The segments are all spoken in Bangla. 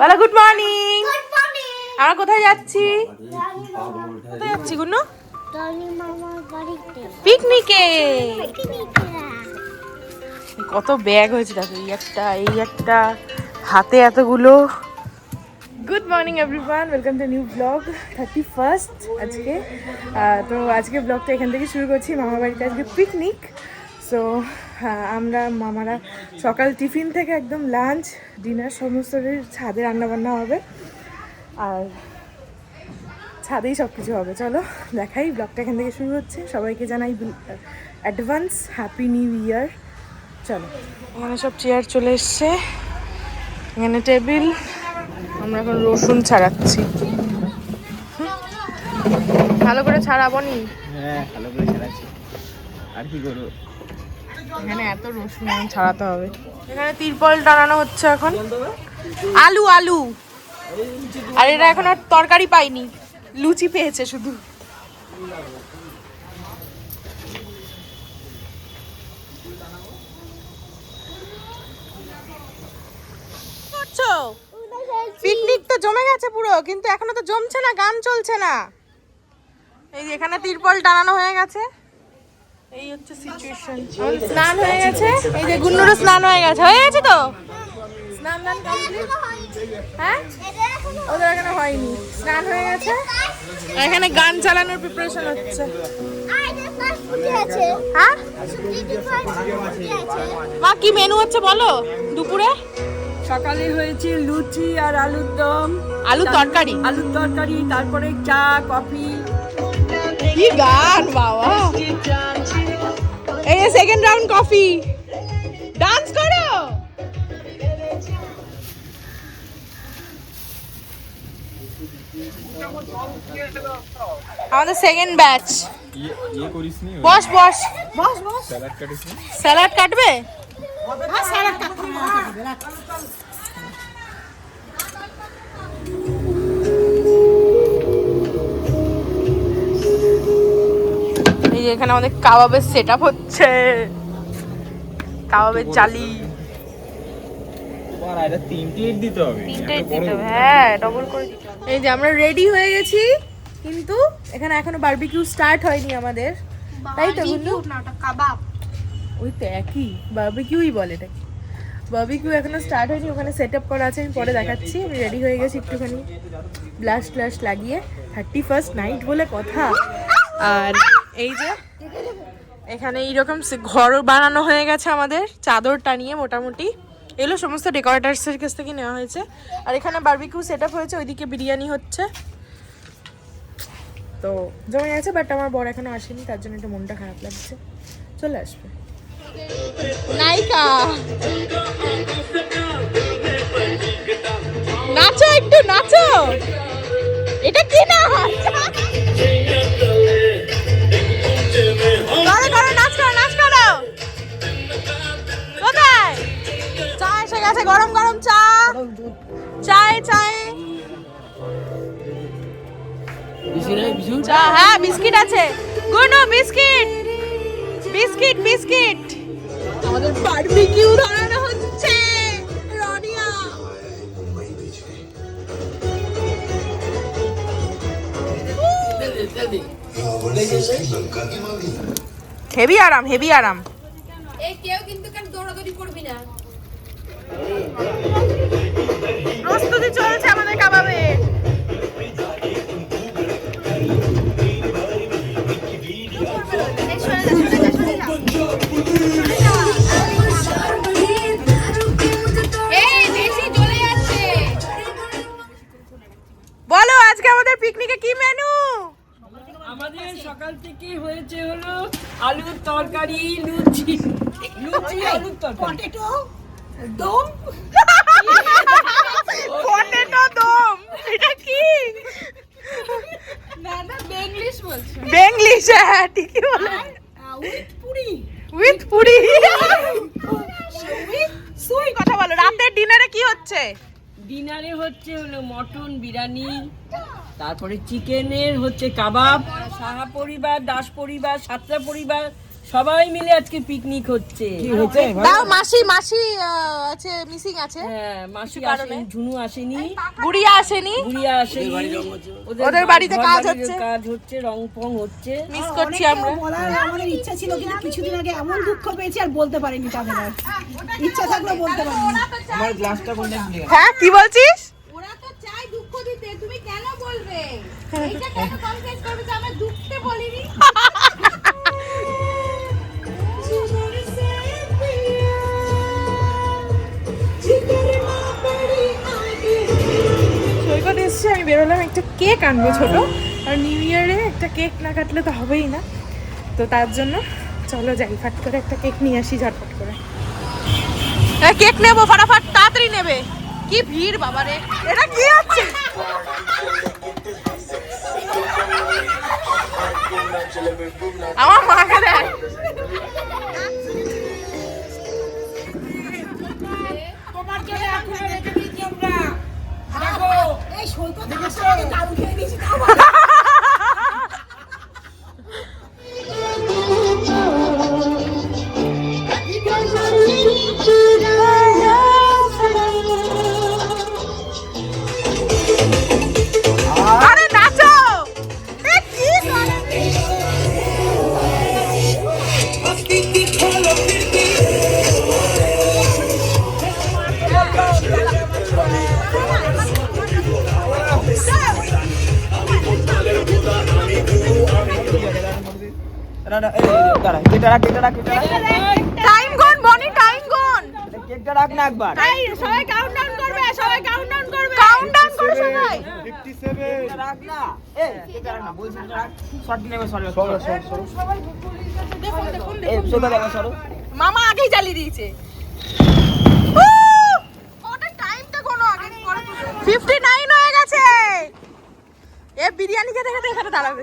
বলো গুড মর্নিং আমরা কোথায় যাচ্ছি? কোথায় যাচ্ছি গুন্নু? টনি মামার বাড়িতে। পিকনিকে। কত ব্যাগ হয়েছে দেখো এই একটা এই একটা হাতে এতগুলো। Good morning everyone welcome to new vlog thirty first আজকে। তো আজকে ব্লগটা এখান থেকে শুরু করছি মামার বাড়িতে আজকে পিকনিক সো আমরা মামারা সকাল টিফিন থেকে একদম লাঞ্চ ডিনার সমস্ত ছাদে রান্নাবান্না হবে। আর ছাদেই সব কিছু হবে। চলো, দেখাই ব্লগটা এখান থেকে শুরু হচ্ছে। সবাইকে জানাই অ্যাডভান্স হ্যাপি নিউ ইয়ার চলো, এখানে সব চেয়ার চলে এসছে। এখানে টেবিল আমরা এখন রসুন ছাড়াচ্ছি। ভালো করে ছাড়াবো নি? হ্যাঁ ভালো করে চালাচ্ছি আর কি করব? এখানে এত রসুন ছাড়াতে হবে। এখানে তিরপল টানানো হচ্ছে এখন। আলু আলু। আর এটা এখন আর তরকারি পাইনি লুচি পেয়েছে শুধু। পিকনিক তো জমে গেছে পুরো কিন্তু এখনও তো জমছে না গান চলছে না। এই যে এখানে তিরপল টানানো হয়ে গেছে। এই হচ্ছে সিচুয়েশন স্নান হয়ে গেছে। এই যে গুন্নুরও স্নান হয়ে গেছে। হয়ে গেছে তো? স্নান দান কমপ্লিট হ্যাঁ? ওদের এখানে হয়নি। স্নান হয়ে গেছে। এখানে গান চালানোর প্রিপারেশন হচ্ছে। হ্যাঁ? মা কি মেনু হচ্ছে বলো? দুপুরে? সকালে হয়েছে লুচি আর আলুর দম। আলু তরকারি? আলুর তরকারি তারপরে চা কফি। কি গান বাবা। এই যে সেকেন্ড রাউন্ড কফি ডান্স করো। আমাদের সেকেন্ড ব্যাচ ইয়ে ইয়ে করিস নি বস বস। Boss boss. স্যালাড কাটবে? হ্যাঁ স্যালাড কাটবে। এই যে এখানে আমাদের কাবাবের সেট আপ হচ্ছে। কাবাবের এটা হবে। হ্যাঁ ডবল করে এই যে আমরা রেডি হয়ে গেছি কিন্তু এখানে এখনও বারবিকিউ স্টার্ট হয়নি আমাদের। তাই তো গুন্ডু কাবাব। ওই তো একই বারবিকিউই বলে এটাকে। বারবিকিউ এখনও স্টার্ট হয়নি ওখানে সেট আপ করা আছে আমি পরে দেখাচ্ছি। আমি রেডি হয়ে গেছি একটুখানি। ব্লাশ ট্লাশ লাগিয়ে। থার্টি ফার্স্ট নাইট বলে কথা। আর এই যে, এখানে এইরকম ঘর বানানো হয়ে গেছে আমাদের চাদর টানিয়ে মোটামুটি। এগুলো সমস্ত ডেকোরেটার্সের কাছ থেকে নেওয়া হয়েছে। আর এখানে বারবিকিউ সেট আপ হয়েছে, ওইদিকে বিরিয়ানি হচ্ছে। তো জমে গেছে বাট আমার বর এখনও আসেনি, তার জন্য একটু মনটা খারাপ লাগছে। চলে আসবে। নায়িকা। নাচো একটু, নাচো। এটা কি না বিস্কিট আছে। গুনো বিস্কিট। Biscuit biscuit. আমাদের বারবিকিউ ধরানো হচ্ছে। রনিয়া। হেভি আরাম হেভি আরাম। এই কেউ কিন্তু কেন দৌড়াদৌড়ি করবি না? প্রস্তুতি চলছে আমাদের কাবাবে বলো আজকে আমাদের পিকনিকে কি মেনু আমাদের সকাল থেকে হয়েছে হলো আলুর তরকারি লুচি। লুচি আলুর তরকারি। দম। পটেটো দম এটা কি? না না বেঙ্গলিশ বলছে। বেঙ্গলিশ হ্যাঁ ঠিকই বলে পুরি। উইথ পুরি সুই কথা বলো রাতের ডিনারে কি হচ্ছে? ডিনারে হচ্ছে হলো মটন বিরিয়ানি তারপরে চিকেনের হচ্ছে কাবাব সাহা পরিবার দাস পরিবার সাতটা পরিবার সবাই মিলে আজকে পিকনিক হচ্ছে। দাও মাসি মাসি আছে মিসিং আছে। হ্যাঁ মাসি কারণে? ঝুনু আসেনি। গুড়িয়া আসেনি? গুড়িয়া আসেনি। ওদের বাড়িতে কাজ হচ্ছে। কাজ হচ্ছে রং ফং হচ্ছে। মিস করছি আমরা। বলার আমাদের ইচ্ছা ছিল কিন্তু কিছুদিন আগে এমন দুঃখ পেয়েছি আর বলতে পারিনি তাদের আর। ইচ্ছা থাকলেও বলতে পারিনি। আমার গ্লাসটা হ্যাঁ কি বলছিস? ওরা তো চাই দুঃখ দিতে তুমি কেন বলবে? এইটা কেন কনফেস করবে যে আমার দুঃখতে বলিনি? আমি বেরোলাম, একটা কেক আনব ছোট। আর নিউ ইয়ারে একটা কেক না কাটলে তো হবেই না। তো তার জন্য চলো যাই, ফাট করে একটা কেক নিয়ে আসি ঝটফট করে। কেক নেব, ফাটাফাট, তাড়াতাড়ি নেবে। কি ভিড় বাবারে এটা কি হচ্ছে? আমার মাকে দেয় এই সৈকত আসার খেয়ে নিয়েছি তাও টাইম গন টাইম গন কেকটা রাখ না একবার। সবাই কাউন্টডাউন করবে সবাই কাউন্টডাউন করবে। কাউন্টডাউন করো সবাই। কেকটা রাখ না। এই কেকটা রাখ না বলছি রাখ। শর্ট নেবে সরো সরো সরো। এই সোজা দেখো সরো। মামা আগেই জ্বালিয়ে দিয়েছে। ওটা টাইমটা কোনো আগে করে 59 হয়ে গেছে। এ বিরিয়ানি খেতে খেতে এখানে দাঁড়াবে।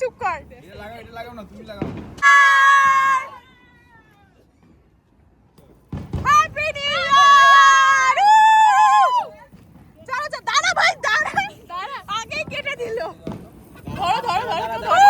চুপ কর। দাদা ভাই দাঁড়া। দাঁড়া। আগে কেটে দিল। ধরো ধরো ধরো ধরো।